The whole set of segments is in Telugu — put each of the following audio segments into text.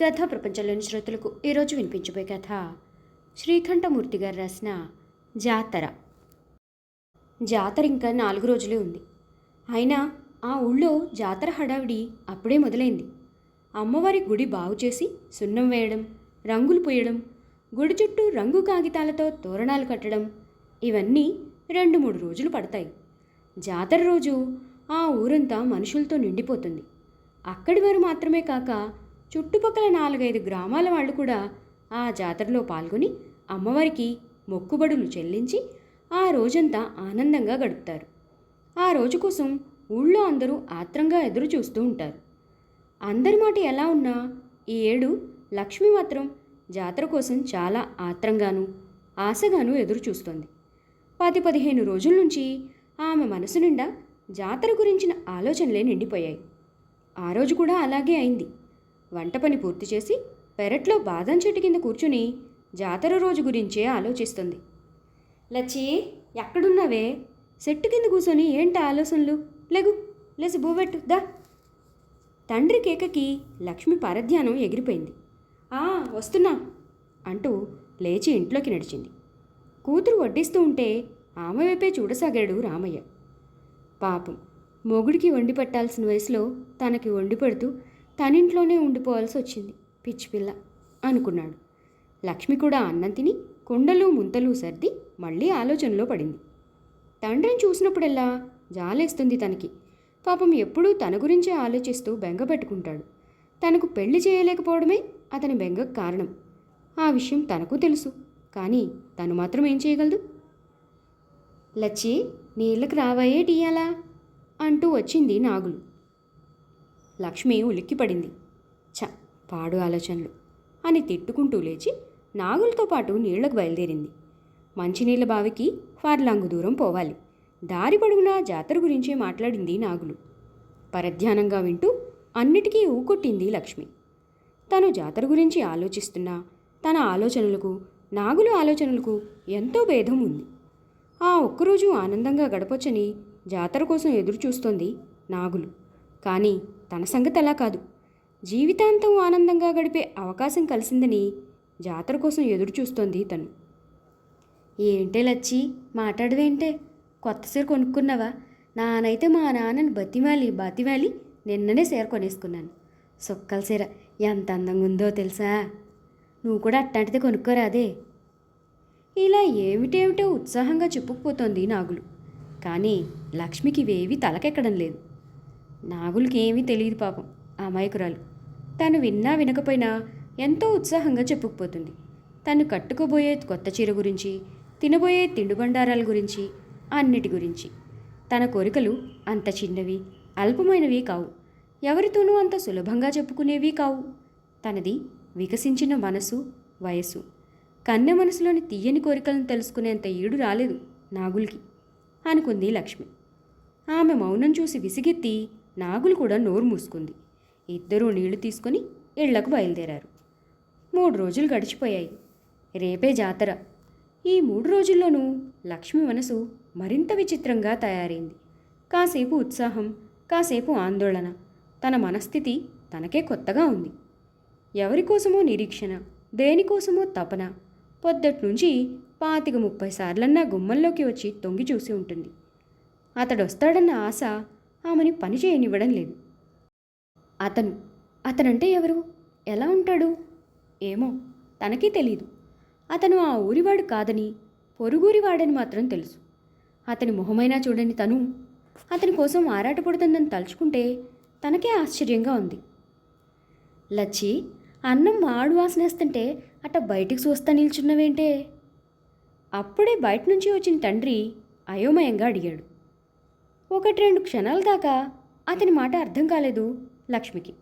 కథా ప్రపంచంలోని శ్రోతలకు ఈరోజు వినిపించబోయే కథ శ్రీకంఠమూర్తి గారు రాసిన జాతర. జాతర ఇంకా నాలుగు రోజులే ఉంది. అయినా ఆ ఊళ్ళో జాతర హడావిడి అప్పుడే మొదలైంది. అమ్మవారి గుడి బాగు చేసి సున్నం వేయడం రంగులు పూయడం గుడి చుట్టూ రంగు కాగితాలతో తోరణాలు కట్టడం ఇవన్నీ రెండు మూడు రోజులు పడతాయి. జాతర రోజు ఆ ఊరంతా మనుషులతో నిండిపోతుంది. అక్కడి వారు మాత్రమే కాక చుట్టుపక్కల నాలుగైదు గ్రామాల వాళ్ళు కూడా ఆ జాతరలో పాల్గొని అమ్మవారికి మొక్కుబడులు చెల్లించి ఆ రోజంతా ఆనందంగా గడుపుతారు. ఆ రోజు కోసం ఊళ్ళో అందరూ ఆత్రంగా ఎదురు చూస్తూ ఉంటారు. అందరి మాట ఎలా ఉన్నా ఈ ఏడు లక్ష్మి మాత్రం జాతర కోసం చాలా ఆత్రంగాను ఆశగాను ఎదురు చూస్తోంది. పది పదిహేను రోజుల నుంచి ఆమె మనసు నిండా జాతర గురించిన ఆలోచనలే నిండిపోయాయి. ఆ రోజు కూడా అలాగే అయింది. వంట పని పూర్తి చేసి పెరట్లో బాదం చెట్టు కింద కూర్చుని జాతర రోజు గురించే ఆలోచిస్తుంది. లచ్చి ఎక్కడున్నావే? చెట్టు కింద కూర్చొని ఏంటి ఆలోచనలు? లెగు లేచి బూబెట్టు దా. తండ్రి కేకకి లక్ష్మి పరధ్యానం ఎగిరిపోయింది. ఆ వస్తున్నా అంటూ లేచి ఇంట్లోకి నడిచింది. కూతురు వడ్డిస్తూ ఉంటే ఆమె వైపే చూడసాగాడు రామయ్య. పాపం మొగుడికి వండి పెట్టాల్సిన వయసులో తనకి వండి పెడుతూ తనింట్లోనే ఉండిపోవాల్సి వచ్చింది. పిచ్చి పిల్ల అనుకున్నాడు. లక్ష్మి కూడా అన్నం తిని కుండలు ముంతలు సర్ది మళ్ళీ ఆలోచనలో పడింది. తండ్రిని చూసినప్పుడల్లా జాలేస్తుంది తనకి. పాపం ఎప్పుడూ తన గురించే ఆలోచిస్తూ బెంగ పెట్టుకుంటాడు. తనకు పెళ్ళి చేయలేకపోవడమే అతని బెంగకు కారణం. ఆ విషయం తనకు తెలుసు. కానీ తను మాత్రం ఏం చేయగలదు? లచ్చి నీళ్ళకి రావాయే టీయాలా అంటూ వచ్చింది నాగులు. లక్ష్మి ఉలిక్కిపడింది. ఛ పాడు ఆలోచనలు. అని తిట్టుకుంటూ లేచి నాగులతో పాటు నీళ్ళకు బయలుదేరింది. మంచినీళ్ళ బావికి ఫార్లాంగు దూరం పోవాలి. దారి పొడుగునా జాతర గురించే మాట్లాడింది నాగులు. పరధ్యానంగా వింటూ అన్నిటికీ ఊకొట్టింది లక్ష్మి. తను జాతర గురించి ఆలోచిస్తున్నా తన ఆలోచనలకు నాగుల ఆలోచనలకు ఎంతో భేదం ఉంది. ఆ ఒక్కరోజు ఆనందంగా గడపొచ్చని జాతర కోసం ఎదురు చూస్తోంది నాగులు. కానీ తన సంగతి అలా కాదు. జీవితాంతం ఆనందంగా గడిపే అవకాశం కలిసిందని జాతర కోసం ఎదురు చూస్తోంది తను. ఏంటే లచ్చి మాట్లాడవేంటే? కొత్త సీర కొనుక్కున్నావా? నానైతే మా నాన్నని బతిమాలి బతిమాలి నిన్ననే సీర కొనేసుకున్నాను. సొక్కల సీర ఎంత అందంగా ఉందో తెలుసా? నువ్వు కూడా అట్టాంటిదే కొనుక్కోరాదే. ఇలా ఏమిటేమిటో ఉత్సాహంగా చెప్పుకుపోతోంది నాగులు. కానీ లక్ష్మికి ఇవేవి తలకెక్కడం లేదు. నాగులకి ఏమీ తెలియదు పాపం అమాయకురాలు తను విన్నా వినకపోయినా ఎంతో ఉత్సాహంగా చెప్పుకుపోతుంది. తను కట్టుకోబోయే కొత్త చీర గురించి తినబోయే తిండిబండారాల గురించి అన్నిటి గురించి. తన కోరికలు అంత చిన్నవి అల్పమైనవి కావు. ఎవరితోనూ అంత సులభంగా చెప్పుకునేవి కావు. తనది వికసించిన మనసు వయసు కన్నె మనసులోని తీయని కోరికలను తెలుసుకునేంత ఈడు రాలేదు నాగులకి అనుకుంది లక్ష్మి. ఆమె మౌనం చూసి విసిగెత్తి నాగులు కూడా నోరు మూసుకుంది. ఇద్దరూ నీళ్ళు తీసుకొని ఇళ్ళకు బయలుదేరారు. మూడు రోజులు గడిచిపోయాయి. రేపే జాతర. ఈ మూడు రోజుల్లోనూ లక్ష్మి మనసు మరింత విచిత్రంగా తయారైంది. కాసేపు ఉత్సాహం కాసేపు ఆందోళన. తన మనస్థితి తనకే కొత్తగా ఉంది. ఎవరికోసమో నిరీక్షణ దేనికోసమో తపన. పొద్దట్నుంచి పాతిక ముప్పై సార్లన్నా గుమ్మంలోకి వచ్చి తొంగి చూసి ఉంటుంది. అతడొస్తాడన్న ఆశ ఆమెని పని చేయనివ్వడం లేదు. అతను అతనంటే ఎవరు? ఎలా ఉంటాడు? ఏమో తనకీ తెలీదు. అతను ఆ ఊరివాడు కాదని పొరుగురివాడని మాత్రం తెలుసు. అతని మొహమైనా చూడని తను. అతని కోసం ఆరాటపడుతుందని తలుచుకుంటే తనకే ఆశ్చర్యంగా ఉంది. లచ్చి అన్నం వాడు వాసనేస్తుంటే అట బయటికి చూస్తా నిల్చున్నవేంటే? అప్పుడే బయట నుంచి వచ్చిన తండ్రి అయోమయంగా అడిగాడు. ఒకటి రెండు క్షణాల దాకా. అతని మాట అర్థం కాలేదు లక్ష్మికి.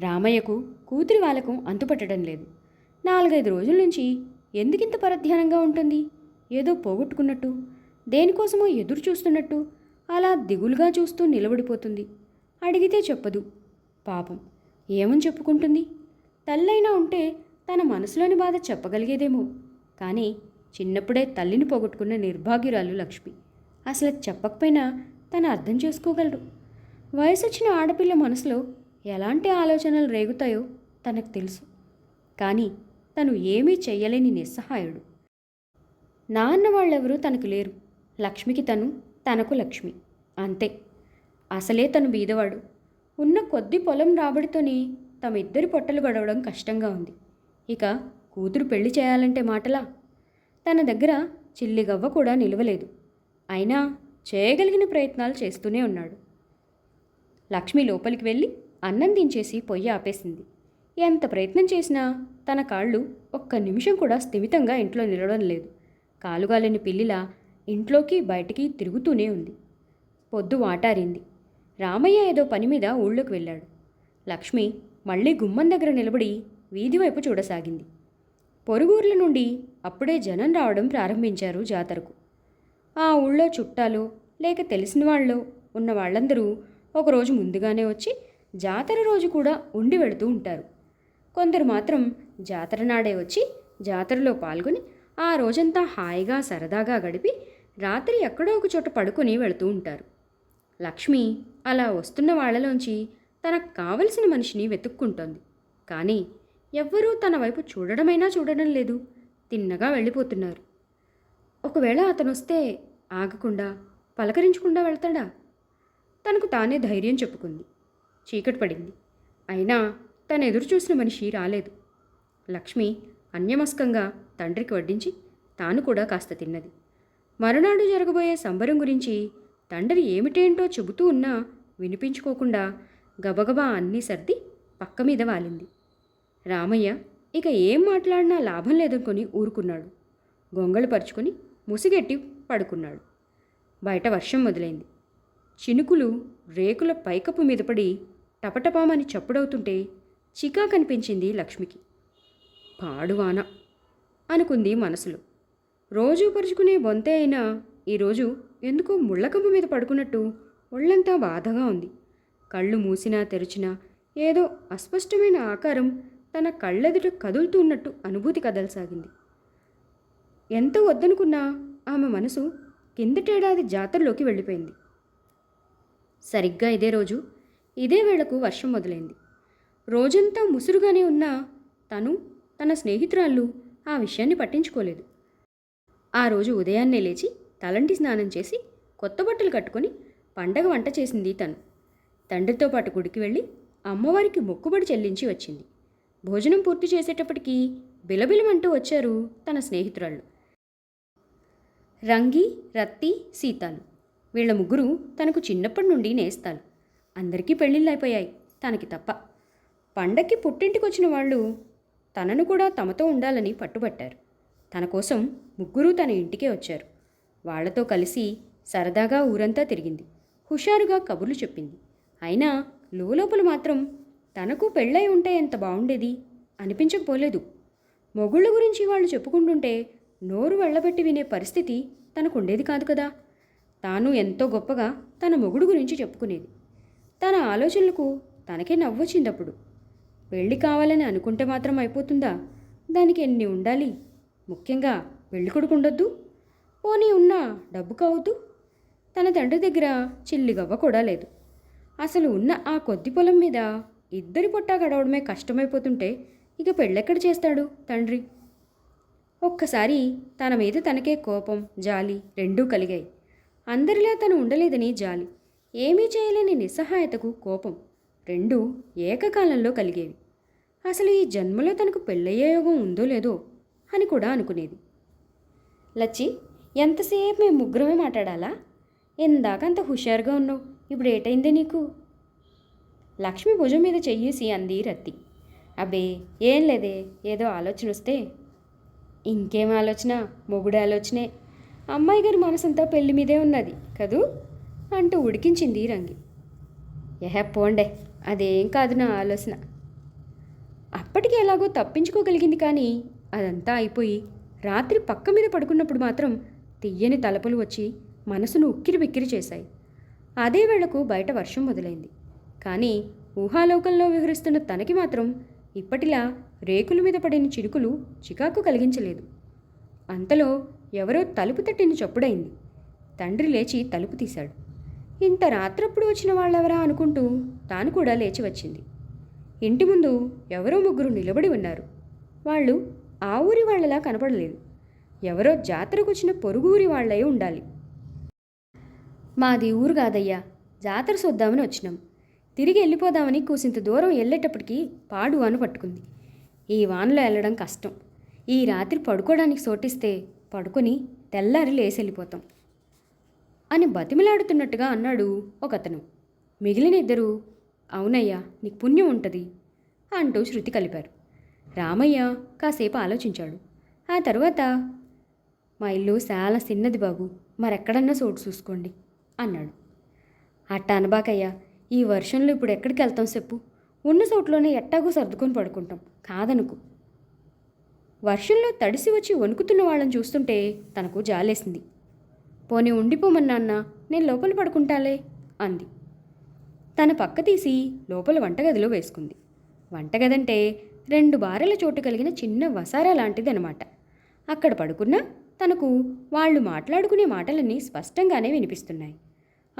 రామయ్యకు కూతురి వాళ్ళకు అంతుపట్టడం లేదు. నాలుగైదు రోజుల నుంచి ఎందుకింత పరధ్యానంగా ఉంటుంది? ఏదో పోగొట్టుకున్నట్టు దేనికోసమో ఎదురు చూస్తున్నట్టు అలా దిగులుగా చూస్తూ నిలబడిపోతుంది. అడిగితే చెప్పదు. పాపం ఏమని చెప్పుకుంటుంది? తల్లైనా ఉంటే తన మనసులోని బాధ చెప్పగలిగేదేమో. కానీ చిన్నప్పుడే తల్లిని పోగొట్టుకున్న నిర్భాగ్యురాలు లక్ష్మి. అసలు చెప్పకపోయినా తను అర్థం చేసుకోగలరు వయసొచ్చిన ఆడపిల్ల మనసులో ఎలాంటి ఆలోచనలు రేగుతాయో తనకు తెలుసు. కానీ తను ఏమీ చెయ్యలేని నిస్సహాయుడు. నాన్న వాళ్ళెవరూ తనకు లేరు. లక్ష్మికి తను తనకు లక్ష్మి. అంతే. అసలే తను బీదవాడు. ఉన్న కొద్ది పొలం రాబడితోనే తమ ఇద్దరి పొట్టలు గడవడం కష్టంగా ఉంది. ఇక కూతురు పెళ్ళి చేయాలంటే మాటలా? తన దగ్గర చిల్లిగవ్వ కూడా నిలవలేదు. అయినా చేయగలిగిన ప్రయత్నాలు చేస్తూనే ఉన్నాడు. లక్ష్మి లోపలికి వెళ్ళి అన్నం దించేసి పొయ్యి ఆపేసింది. ఎంత ప్రయత్నం చేసినా తన కాళ్ళు ఒక్క నిమిషం కూడా స్థిమితంగా ఇంట్లో నిలవడం లేదు. కాలుగాలని పిల్లిలా ఇంట్లోకి బయటికి తిరుగుతూనే ఉంది. పొద్దు వాటారింది. రామయ్య ఏదో పని మీద ఊళ్ళోకి వెళ్ళాడు. లక్ష్మి మళ్ళీ గుమ్మం దగ్గర నిలబడి వీధి వైపు చూడసాగింది. పొరుగుర్ల నుండి అప్పుడే జనం రావడం ప్రారంభించారు జాతరకు. ఆ ఊళ్ళో చుట్టాలు లేక తెలిసిన వాళ్ళు ఉన్న వాళ్ళందరూ ఒకరోజు ముందుగానే వచ్చి జాతర రోజు కూడా ఉండి వెళుతూ ఉంటారు. కొందరు మాత్రం జాతర నాడే వచ్చి జాతరలో పాల్గొని ఆ రోజంతా హాయిగా సరదాగా గడిపి రాత్రి ఎక్కడో ఒక చోట పడుకొని వెళుతూ ఉంటారు. లక్ష్మి అలా వస్తున్న వాళ్ళలోంచి తనకు కావలసిన మనిషిని వెతుక్కుంటోంది. కానీ ఎవ్వరూ తన వైపు చూడడమైనా చూడడం లేదు. తిన్నగా వెళ్ళిపోతున్నారు. ఒకవేళ అతను వస్తే ఆగకుండా పలకరించకుండా వెళ్తాడా? తనకు తానే ధైర్యం చెప్పుకుంది. చీకటి పడింది. అయినా తను ఎదురు చూసిన మనిషి రాలేదు. లక్ష్మి అన్యమస్కంగా తండ్రికి వడ్డించి తాను కూడా కాస్త తిన్నది. మరునాడు జరగబోయే సంబరం గురించి తండ్రి ఏమిటేంటో చెబుతూ ఉన్నా వినిపించుకోకుండా గబగబా అన్నీ సర్ది పక్క మీద వాలింది. రామయ్య ఇక ఏం మాట్లాడినా లాభం లేదనుకొని ఊరుకున్నాడు. గొంగళపరుచుకొని ముసిగెట్టి పడుకున్నాడు. బయట వర్షం మొదలైంది. చినుకులు రేకుల పైకప్పు మీద పడి టపటపామని చప్పుడవుతుంటే చికా కనిపించింది లక్ష్మికి. పాడువాన అనుకుంది మనసులో. రోజూ పరుచుకునే బొంతే అయినా ఈరోజు ఎందుకో ముళ్ళకంపు మీద పడుకున్నట్టు ఒళ్ళంతా బాధగా ఉంది. కళ్ళు మూసినా తెరిచినా ఏదో అస్పష్టమైన ఆకారం తన కళ్ళెదుట కదులుతున్నట్టు అనుభూతి కదలసాగింది. ఎంత వద్దనుకున్నా ఆమె మనసు కిందటేడాది జాతరలోకి వెళ్ళిపోయింది. సరిగ్గా ఇదే రోజు ఇదే వేళకు వర్షం మొదలైంది. రోజంతా ముసురుగానే ఉన్న తను తన స్నేహితురాళ్ళు ఆ విషయాన్ని పట్టించుకోలేదు. ఆ రోజు ఉదయాన్నే లేచి తలంటి స్నానం చేసి కొత్త బట్టలు కట్టుకొని పండగ వంట చేసింది తను. తండ్రితో పాటు గుడికి వెళ్ళి అమ్మవారికి మొక్కుబడి చెల్లించి వచ్చింది. భోజనం పూర్తి చేసేటప్పటికీ బిలబిలమంటూ వచ్చారు తన స్నేహితురాళ్ళు. రంగి రత్తి సీతాలు వీళ్ళ ముగ్గురు తనకు చిన్నప్పటి నుండి నేస్తాలు. అందరికీ పెళ్ళిళ్ళు అయిపోయాయి తనకి తప్ప. పండక్కి పుట్టింటికి వచ్చిన వాళ్ళు తనను కూడా తమతో ఉండాలని పట్టుబట్టారు. తన కోసం ముగ్గురు తన ఇంటికే వచ్చారు. వాళ్ళతో కలిసి సరదాగా ఊరంతా తిరిగింది. హుషారుగా కబుర్లు చెప్పింది. అయినా లోపల మాత్రం తనకు పెళ్ళై ఉంటే ఎంత బాగుండేది అనిపించకపోలేదు. మొగుళ్ళ గురించి వాళ్ళు చెప్పుకుంటుంటే నోరు వెళ్ళబెట్టి వినే పరిస్థితి తనకుండేది కాదు కదా. తాను ఎంతో గొప్పగా తన మొగుడు గురించి చెప్పుకునేది. తన ఆలోచనలకు తనకే నవ్వొచ్చిందప్పుడు. పెళ్ళి కావాలని అనుకుంటే మాత్రం అయిపోతుందా? దానికి ఎన్ని ఉండాలి? ముఖ్యంగా పెళ్ళి కొడుకు ఉండొద్దు? పోనీ ఉన్నా డబ్బు కావద్దు? తన తండ్రి దగ్గర చిల్లిగవ్వ కూడా లేదు. అసలు ఉన్న ఆ కొద్ది పొలం మీద ఇద్దరి పొట్టా గడవడమే కష్టమైపోతుంటే ఇక పెళ్ళెక్కడ చేస్తాడు తండ్రి? ఒక్కసారి తన మీద తనకే కోపం జాలి రెండూ కలిగాయి. అందరిలా తను ఉండలేదని జాలి. ఏమీ చేయలేని నిస్సహాయతకు కోపం రెండూ ఏకకాలంలో కలిగేవి. అసలు ఈ జన్మలో తనకు పెళ్ళయ్యే యోగం ఉందో లేదో అని కూడా అనుకునేది. లచ్చి ఎంతసేపు మేము ముగ్గురమే మాట్లాడాలా? ఇందాక అంత హుషారుగా ఉన్నావు ఇప్పుడు ఏటైందే నీకు? లక్ష్మి భుజం మీద చెయ్యేసి అంది రత్తి. అబ్బే ఏం లేదే ఏదో ఆలోచన వస్తే ఇంకేం ఆలోచన? మొగుడు ఆలోచనే. అమ్మాయి గారి మనసంతా పెళ్ళి మీదే ఉన్నది కదూ? అంటూ ఉడికించింది రంగి. ఎహ పోండే. అదేం కాదు నా ఆలోచన. అప్పటికి ఎలాగో తప్పించుకోగలిగింది కానీ అదంతా అయిపోయి రాత్రి పక్క మీద పడుకున్నప్పుడు మాత్రం తియ్యని తలపులు వచ్చి మనసును ఉక్కిరి బిక్కిరి చేశాయి. అదే వేళకు బయట వర్షం మొదలైంది. కానీ ఊహాలోకంలో విహరిస్తున్న తనకి మాత్రం ఇప్పటిలా రేకుల మీద పడిన చిరుకులు చికాకు కలిగించలేదు. అంతలో ఎవరో తలుపు తట్టిన చప్పుడైంది. తండ్రి లేచి తలుపు తీశాడు. ఇంత రాత్రప్పుడు వచ్చిన వాళ్ళెవరా అనుకుంటూ తాను కూడా లేచి వచ్చింది. ఇంటి ముందు ఎవరో ముగ్గురు నిలబడి ఉన్నారు. వాళ్ళు ఆ ఊరి వాళ్ళలా కనపడలేదు. ఎవరో జాతరకు వచ్చిన పొరుగు ఊరి వాళ్ళై ఉండాలి. మాది ఊరు కాదయ్యా. జాతర చూద్దామని వచ్చినాం. తిరిగి వెళ్ళిపోదామని కూసింత దూరం వెళ్ళేటప్పటికి పాడు వాన పట్టుకుంది. ఈ వానలో వెళ్ళడం కష్టం. ఈ రాత్రి పడుకోవడానికి చోటిస్తే పడుకొని తెల్లారి లేసి వెళ్ళిపోతాం అని బతిమిలాడుతున్నట్టుగా అన్నాడు ఒకతను. మిగిలిన ఇద్దరు అవునయ్యా నీకు పుణ్యం ఉంటుంది అంటూ శృతి కలిపారు. రామయ్య కాసేపు ఆలోచించాడు. ఆ తర్వాత మా ఇల్లు చాలా చిన్నది బాబు మరెక్కడన్నా చోటు చూసుకోండి అన్నాడు. అట్ట అనబాకయ్యా ఈ వర్షంలో ఇప్పుడు ఎక్కడికి వెళ్తాం చెప్పు? ఉన్న చోట్లోనే ఎట్టాగో సర్దుకొని పడుకుంటాం. కాదనుకు. వర్షంలో తడిసి వచ్చి వణుకుతున్న వాళ్ళని చూస్తుంటే తనకు జాలేసింది. పోనీ ఉండిపోమన్నాన్న నేను లోపల పడుకుంటాలే అంది. తన పక్క తీసి లోపల వంటగదిలో వేసుకుంది. వంటగదంటే రెండు బారెల చోటు కలిగిన చిన్న వసారా లాంటిదనమాట. అక్కడ పడుకున్నా తనకు వాళ్ళు మాట్లాడుకునే మాటలన్నీ స్పష్టంగానే వినిపిస్తున్నాయి.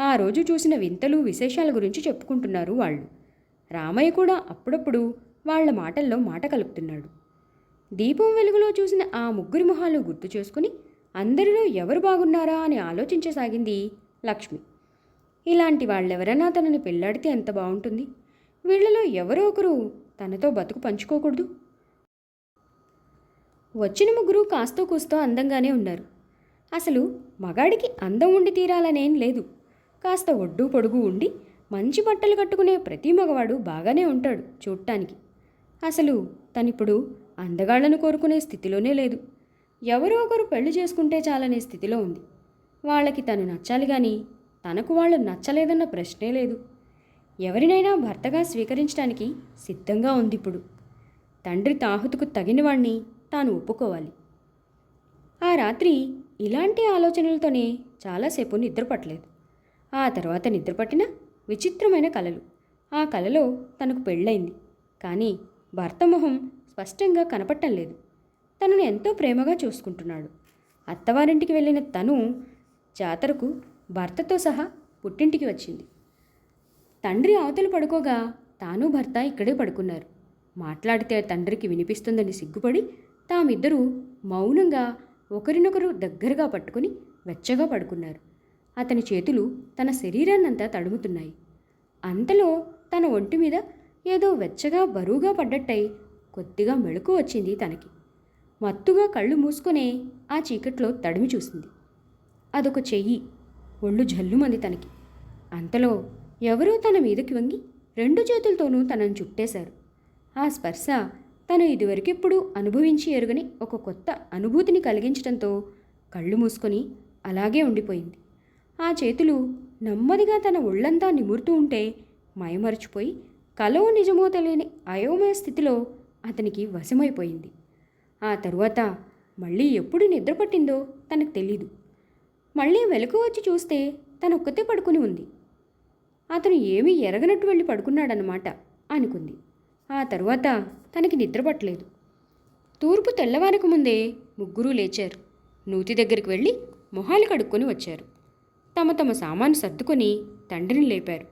ఆ రోజు చూసిన వింతలు విశేషాల గురించి చెప్పుకుంటున్నారు వాళ్ళు. రామయ్య కూడా అప్పుడప్పుడు వాళ్ళ మాటల్లో మాట కలుపుతున్నాడు. దీపం వెలుగులో చూసిన ఆ ముగ్గురి మొహాలు గుర్తు చేసుకుని అందరిలో ఎవరు బాగున్నారా అని ఆలోచించసాగింది లక్ష్మి. ఇలాంటి వాళ్ళెవరైనా తనని పెళ్ళాడితే ఎంత బాగుంటుంది? వీళ్ళలో ఎవరో ఒకరు తనతో బతుకు పంచుకోకూడదు. వచ్చిన ముగ్గురు కాస్తో కూస్తో అందంగానే ఉన్నారు. అసలు మగాడికి అందం ఉండి తీరాలనేం లేదు. కాస్త ఒడ్డు పొడుగు ఉండి మంచి బట్టలు కట్టుకునే ప్రతి మగవాడు బాగానే ఉంటాడు చూడటానికి అసలు తనిప్పుడు అందగాళ్ళను కోరుకునే స్థితిలోనే లేదు. ఎవరో ఒకరు పెళ్ళి చేసుకుంటే చాలనే స్థితిలో ఉంది. వాళ్ళకి తను నచ్చాలి కానీ తనకు వాళ్ళు నచ్చలేదన్న ప్రశ్నే లేదు. ఎవరినైనా భర్తగా స్వీకరించడానికి సిద్ధంగా ఉంది ఇప్పుడు తండ్రి తాహుతుకు తగినవాణ్ణి తాను ఒప్పుకోవాలి. ఆ రాత్రి ఇలాంటి ఆలోచనలతోనే చాలాసేపు నిద్రపట్టలేదు. ఆ తర్వాత నిద్రపట్టినా విచిత్రమైన కలలు. ఆ కలలో తనకు పెళ్ళైంది కానీ భర్త మొహం స్పష్టంగా కనపట్టం లేదు. తనను ఎంతో ప్రేమగా చూసుకుంటున్నాడు. అత్తవారింటికి వెళ్ళిన తను జాతరకు భర్తతో సహా పుట్టింటికి వచ్చింది. తండ్రి అవతలు పడుకోగా తాను భర్త ఇక్కడే పడుకున్నారు. మాట్లాడితే తండ్రికి వినిపిస్తుందని సిగ్గుపడి తామిద్దరూ మౌనంగా ఒకరినొకరు దగ్గరగా పట్టుకుని వెచ్చగా పడుకున్నారు. అతని చేతులు తన శరీరాన్నంతా తడుముతున్నాయి. అంతలో తన ఒంటి మీద ఏదో వెచ్చగా బరువుగా పడ్డట్టయి కొద్దిగా మెళుకు వచ్చింది తనకి. మత్తుగా కళ్ళు మూసుకునే ఆ చీకట్లో తడిమి చూసింది. అదొక చెయ్యి ఒళ్ళు జల్లుమంది తనకి. అంతలో ఎవరో తన మీదకి వంగి రెండు చేతులతోనూ తనను చుట్టేశారు. ఆ స్పర్శ తను ఇదివరకెప్పుడు అనుభవించి ఎరుగని ఒక కొత్త అనుభూతిని కలిగించడంతో కళ్ళు మూసుకొని అలాగే ఉండిపోయింది. ఆ చేతులు నెమ్మదిగా తన ఒళ్ళంతా నిమురుతూ ఉంటే మయమరచిపోయి కలో నిజమో తెలియని అయోమయ స్థితిలో అతనికి వశమైపోయింది. ఆ తరువాత మళ్ళీ ఎప్పుడు నిద్ర పట్టిందో తనకు తెలీదు. మళ్ళీ వెలుకు వచ్చి చూస్తే తనొక్కతే పడుకుని ఉంది. అతను ఏమీ ఎరగనట్టు వెళ్ళి పడుకున్నాడనమాట అనుకుంది. ఆ తరువాత తనకి నిద్రపట్టలేదు తూర్పు తెల్లవారక ముందే ముగ్గురు లేచారు. నూతి దగ్గరికి వెళ్ళి మొహాలు కడుక్కొని వచ్చారు. తమ తమ సామాను సర్దుకొని తండ్రిని లేపారు.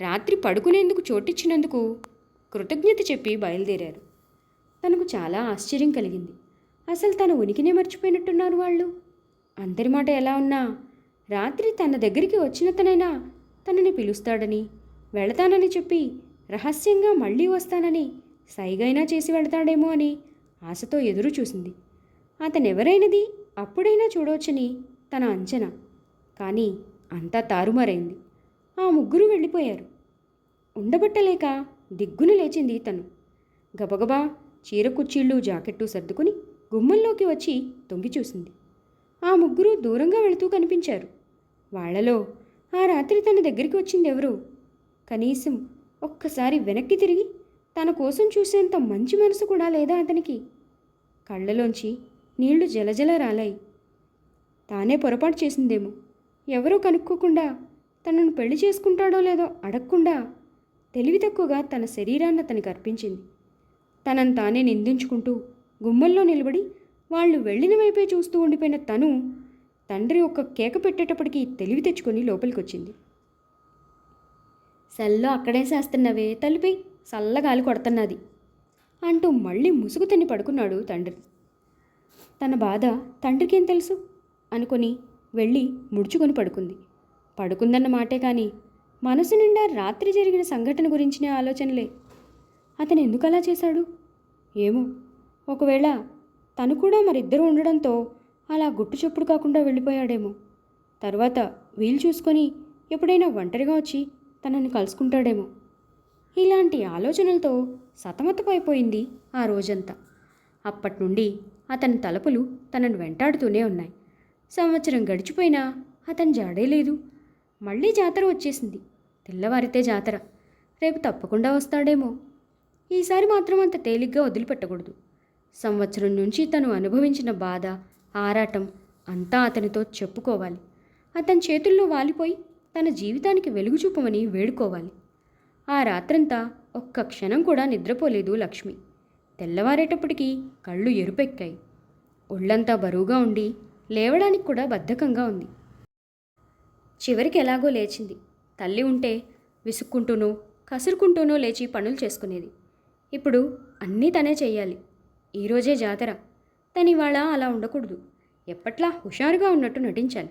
రాత్రి పడుకునేందుకు చోటిచ్చినందుకు కృతజ్ఞత చెప్పి బయలుదేరారు. తనకు చాలా ఆశ్చర్యం కలిగింది. అసలు తన ఉనికినే మర్చిపోయినట్టున్నారు వాళ్ళు. అందరి మాట ఎలా ఉన్నా రాత్రి తన దగ్గరికి వచ్చినతనైనా తనని పిలుస్తాడని వెళతానని చెప్పి రహస్యంగా మళ్ళీ వస్తానని సైగైనా చేసి వెళతాడేమో అని ఆశతో ఎదురు చూసింది అతనెవరైనది అప్పుడైనా చూడవచ్చని తన అంచనా. కానీ అంతా తారుమారైంది. ఆ ముగ్గురు వెళ్ళిపోయారు. ఉండబట్టలేక దిగ్గున లేచింది తను. గబగబా చీర కుర్చీళ్ళు జాకెట్టు సర్దుకుని గుమ్మంలోకి వచ్చి తొంగి చూసింది. ఆ ముగ్గురు దూరంగా వెళుతూ కనిపించారు. వాళ్ళలో ఆ రాత్రి తన దగ్గరికి వచ్చింది ఎవరు. కనీసం ఒక్కసారి వెనక్కి తిరిగి తన కోసం చూసేంత మంచి మనసు కూడా లేదా అతనికి? కళ్ళలోంచి నీళ్ళు జలజల రాలాయి. తానే పొరపాటు చేసిందేమో. ఎవరో కనుక్కోకుండా తనను పెళ్ళి చేసుకుంటాడో లేదో అడగకుండా తెలివి తక్కువగా తన శరీరాన్ని అతనికి అర్పించింది. తనను తానే నిందించుకుంటూ గుమ్మల్లో నిలబడి వాళ్ళు వెళ్ళిన వైపే చూస్తూ ఉండిపోయిన తను తండ్రి ఒక కేక పెట్టేటప్పటికి తెలివి తెచ్చుకొని లోపలికి వచ్చింది సెల్లో అక్కడే చేస్తున్నవే తలిపి చల్లగాలి కొడుతున్నది అంటూ మళ్ళీ ముసుగు తిని పడుకున్నాడు తండ్రి. తన బాధ తండ్రికేం తెలుసు? అనుకొని వెళ్ళి ముడుచుకొని పడుకుంది. పడుకుందన్న మాటే కానీ మనసు నిండా రాత్రి జరిగిన సంఘటన గురించిన ఆలోచనలే. అతను ఎందుకు అలా చేశాడు? ఏమో. ఒకవేళ తను కూడా మరిద్దరూ ఉండడంతో అలా గుట్టు చప్పుడు కాకుండా వెళ్ళిపోయాడేమో. తర్వాత వీలు చూసుకొని ఎప్పుడైనా ఒంటరిగా వచ్చి తనని కలుసుకుంటాడేమో. ఇలాంటి ఆలోచనలతో సతమతమైపోయింది ఆ రోజంతా. అప్పటి నుండి అతని తలుపులు తనను వెంటాడుతూనే ఉన్నాయి. సంవత్సరం గడిచిపోయినా అతని జాడే లేదు. మళ్ళీ జాతర వచ్చేసింది. తెల్లవారితే జాతర. రేపు తప్పకుండా వస్తాడేమో. ఈసారి మాత్రం అంత తేలిగ్గా వదిలిపెట్టకూడదు. సంవత్సరం నుంచి తను అనుభవించిన బాధ ఆరాటం అంతా అతనితో చెప్పుకోవాలి. అతని చేతుల్లో వాలిపోయి తన జీవితానికి వెలుగు చూపమని వేడుకోవాలి. ఆ రాత్రంతా ఒక్క క్షణం కూడా నిద్రపోలేదు లక్ష్మి. తెల్లవారేటప్పటికీ కళ్ళు ఎరుపెక్కాయి. ఒళ్ళంతా బరువుగా ఉండి లేవడానికి కూడా బద్ధకంగా ఉంది. చివరికి ఎలాగో లేచింది. తల్లి ఉంటే విసుక్కుంటూనో కసురుకుంటూనో లేచి పనులు చేసుకునేది. ఇప్పుడు అన్నీ తనే చెయ్యాలి. ఈరోజే జాతర. తనివాళ అలా ఉండకూడదు. ఎప్పట్లా హుషారుగా ఉన్నట్టు నటించాలి.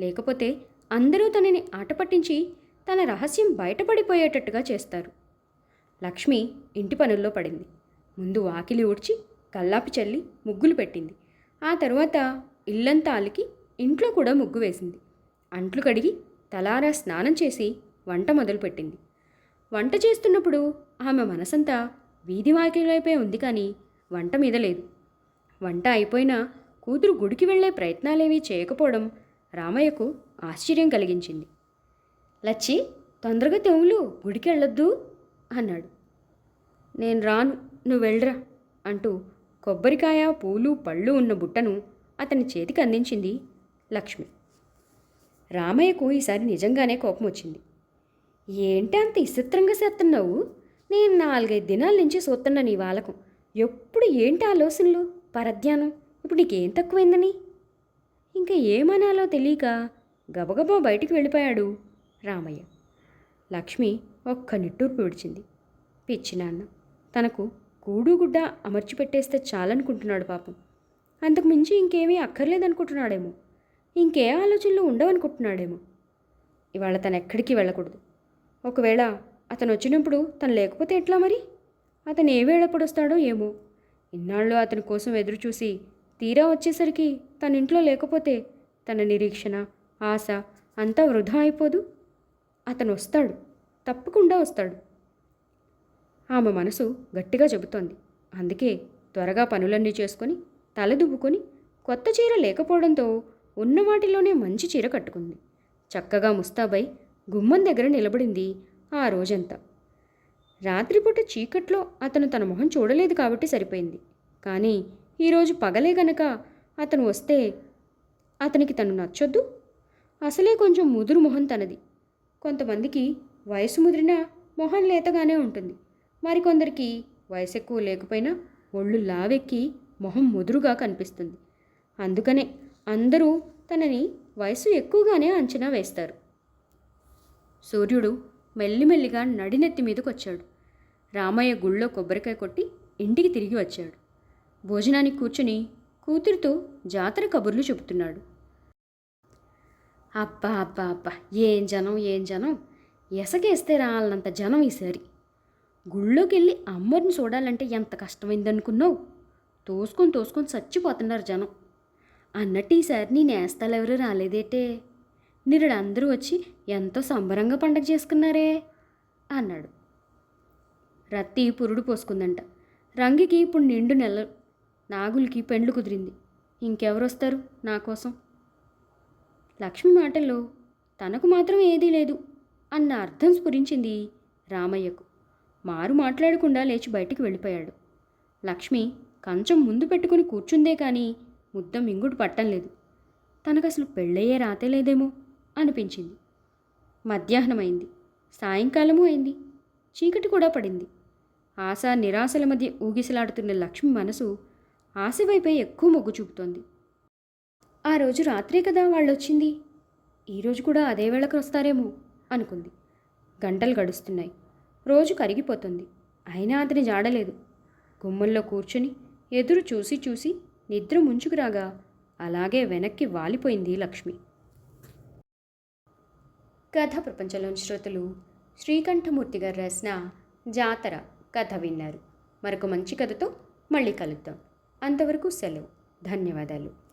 లేకపోతే అందరూ తనని ఆట పట్టించి తన రహస్యం బయటపడిపోయేటట్టుగా చేస్తారు. లక్ష్మి ఇంటి పనుల్లో పడింది. ముందు వాకిలి ఊడ్చి కల్లాపి చల్లి ముగ్గులు పెట్టింది. ఆ తరువాత ఇల్లంతా అలికి ఇంట్లో కూడా ముగ్గు వేసింది. అంట్లు కడిగి తలారా స్నానం చేసి వంట మొదలుపెట్టింది. వంట చేస్తున్నప్పుడు ఆమె మనసంతా వీధి వాకిలైపే ఉంది కానీ వంట మీద లేదు. వంట అయిపోయినా కూతురు గుడికి వెళ్ళే ప్రయత్నాలేవీ చేయకపోవడం రామయ్యకు ఆశ్చర్యం కలిగించింది. లచ్చి తొందరగా తెవులు గుడికి వెళ్ళొద్దు అన్నాడు. నేను రాను నువ్వు వెళ్ళరా అంటూ కొబ్బరికాయ పూలు పళ్ళు ఉన్న బుట్టను అతని చేతికి అందించింది లక్ష్మి. రామయ్యకు ఈసారి నిజంగానే కోపం వచ్చింది. ఏంటి అంత విచిత్రంగా చేస్తున్నావు? నేను నాలుగైదు దినాల నుంచి చూస్తున్నా నీ వాళ్ళకు ఎప్పుడు ఏంటి ఆలోచనలు? పరధ్యానం? ఇప్పుడు నీకేం తక్కువైందని? ఇంకా ఏమనాలో తెలియక గబగబా బయటికి వెళ్ళిపోయాడు రామయ్య. లక్ష్మి ఒక్క నిట్టూర్పు విడిచింది. పిచ్చి నాన్న తనకు కూడుగుడ్డ అమర్చిపెట్టేస్తే అమర్చి పెట్టేస్తే చాలనుకుంటున్నాడు పాపం. అంతకు మించి ఇంకేమీ అక్కర్లేదనుకుంటున్నాడేమో. ఇంకే ఆలోచనలు ఉండవనుకుంటున్నాడేమో. ఇవాళ తను ఎక్కడికి వెళ్ళకూడదు. ఒకవేళ అతను వచ్చినప్పుడు తను లేకపోతే ఎట్లా మరి? అతను ఏ వేళప్పుడు వస్తాడో ఏమో. ఇన్నాళ్ళు అతని కోసం ఎదురు చూసి తీరా వచ్చేసరికి తన ఇంట్లో లేకపోతే తన నిరీక్షణ ఆశ అంతా వృధా అయిపోదు. అతను వస్తాడు. తప్పకుండా వస్తాడు. ఆమె మనసు గట్టిగా చెబుతోంది. అందుకే త్వరగా పనులన్నీ చేసుకొని తల కొత్త చీర లేకపోవడంతో ఉన్న వాటిలోనే మంచి చీర కట్టుకుంది. చక్కగా ముస్తాబై గుమ్మం దగ్గర నిలబడింది ఆ రోజంతా. రాత్రిపూట చీకట్లో అతను తన మొహం చూడలేదు కాబట్టి సరిపోయింది. కానీ ఈరోజు పగలే గనక అతను వస్తే అతనికి తను నచ్చొద్దు? అసలే కొంచెం ముదురు మొహం తనది. కొంతమందికి వయసు ముదిరినా మొహం లేతగానే ఉంటుంది. మరికొందరికి వయసు ఎక్కువ లేకపోయినా ఒళ్ళు లావెక్కి మొహం ముదురుగా కనిపిస్తుంది. అందుకనే అందరూ తనని వయసు ఎక్కువగానే అంచనా వేస్తారు. సూర్యుడు మెల్లిమెల్లిగా నడినెత్తి మీదకి వచ్చాడు రామయ్య గుళ్ళో కొబ్బరికాయ కొట్టి ఇంటికి తిరిగి వచ్చాడు. భోజనానికి కూర్చుని కూతురితో జాతర కబుర్లు చెబుతున్నాడు. అబ్బా అబ్బా అబ్బా ఏం జనం ఏం జనం? ఎసగేస్తే రాలనంత జనం ఈసారి. గుళ్ళోకి వెళ్ళి చూడాలంటే ఎంత కష్టమైందనుకున్నావు? తోసుకొని తోసుకొని చచ్చిపోతున్నారు జనం. అన్నట్టు ఈసారి నీ నేస్తాలు ఎవరు రాలేదేటే? నిరుడు అందరూ వచ్చి ఎంతో సంబరంగా పండగ చేసుకున్నారే? అన్నాడు. రత్తి పురుడు పోసుకుందంట. రంగికి ఇప్పుడు నిండు నెల నాగులకి పెండ్లు కుదిరింది. ఇంకెవరు వస్తారు నా కోసం? లక్ష్మి మాటల్లో తనకు మాత్రం ఏదీ లేదు అన్న అర్థం స్ఫురించింది రామయ్యకు. మారు మాట్లాడకుండా లేచి బయటికి వెళ్ళిపోయాడు. లక్ష్మి కంచం ముందు పెట్టుకుని కూర్చుందే కానీ ముద్ద మింగుడు పట్టం లేదు. తనకు అసలు పెళ్ళయ్యే రాతే లేదేమో అనిపించింది. మధ్యాహ్నమైంది. సాయంకాలము అయింది. చీకటి కూడా పడింది. ఆశ నిరాశల మధ్య ఊగిసలాడుతున్న లక్ష్మి మనసు ఆశ వైపే ఎక్కువ మొగ్గు చూపుతోంది. ఆ రోజు రాత్రే కదా వాళ్ళు వచ్చింది ఈరోజు కూడా అదే వేళకు వస్తారేమో అనుకుంది. గంటలు గడుస్తున్నాయి. రోజు కరిగిపోతుంది. అయినా అతని జాడలేదు. గుమ్మంలో కూర్చుని ఎదురు చూసి చూసి నిద్ర ముంచుకురాగా. అలాగే వెనక్కి వాలిపోయింది లక్ష్మి. కథ ప్రపంచంలోని శ్రోతలు శ్రీకంఠమూర్తి గారు రాసిన జాతర కథ విన్నారు. మరొక మంచి కథతో మళ్ళీ కలుద్దాం. అంతవరకు సెలవు. ధన్యవాదాలు.